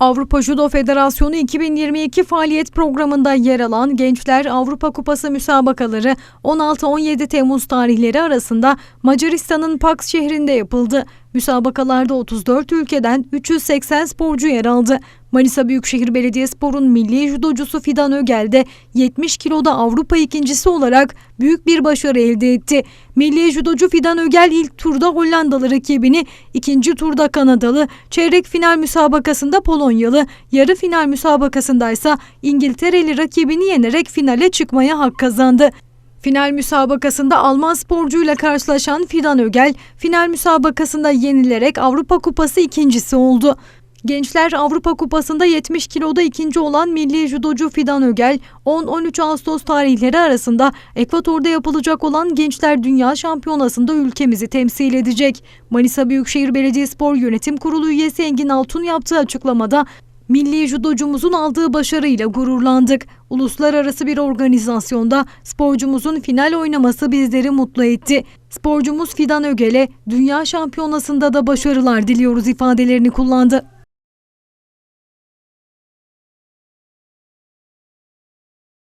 Avrupa Judo Federasyonu 2022 faaliyet programında yer alan Gençler Avrupa Kupası müsabakaları 16-17 Temmuz tarihleri arasında Macaristan'ın Paks şehrinde yapıldı. Müsabakalarda 34 ülkeden 380 sporcu yer aldı. Manisa Büyükşehir Belediyespor'un milli judocusu Fidan Ögel de 70 kiloda Avrupa ikincisi olarak büyük bir başarı elde etti. Milli judocu Fidan Ögel ilk turda Hollandalı rakibini, ikinci turda Kanadalı, çeyrek final müsabakasında Polonyalı, yarı final müsabakasında ise İngiltereli rakibini yenerek finale çıkmaya hak kazandı. Final müsabakasında Alman sporcuyla karşılaşan Fidan Ögel, final müsabakasında yenilerek Avrupa Kupası ikincisi oldu. Gençler Avrupa Kupası'nda 70 kiloda ikinci olan milli judocu Fidan Ögel, 10-13 Ağustos tarihleri arasında Ekvator'da yapılacak olan Gençler Dünya Şampiyonası'nda ülkemizi temsil edecek. Manisa Büyükşehir Belediyespor Yönetim Kurulu üyesi Engin Altun yaptığı açıklamada Milli judocumuzun aldığı başarıyla gururlandık. Uluslararası bir organizasyonda sporcumuzun final oynaması bizleri mutlu etti. Sporcumuz Fidan Ögel'e dünya şampiyonasında da başarılar diliyoruz ifadelerini kullandı.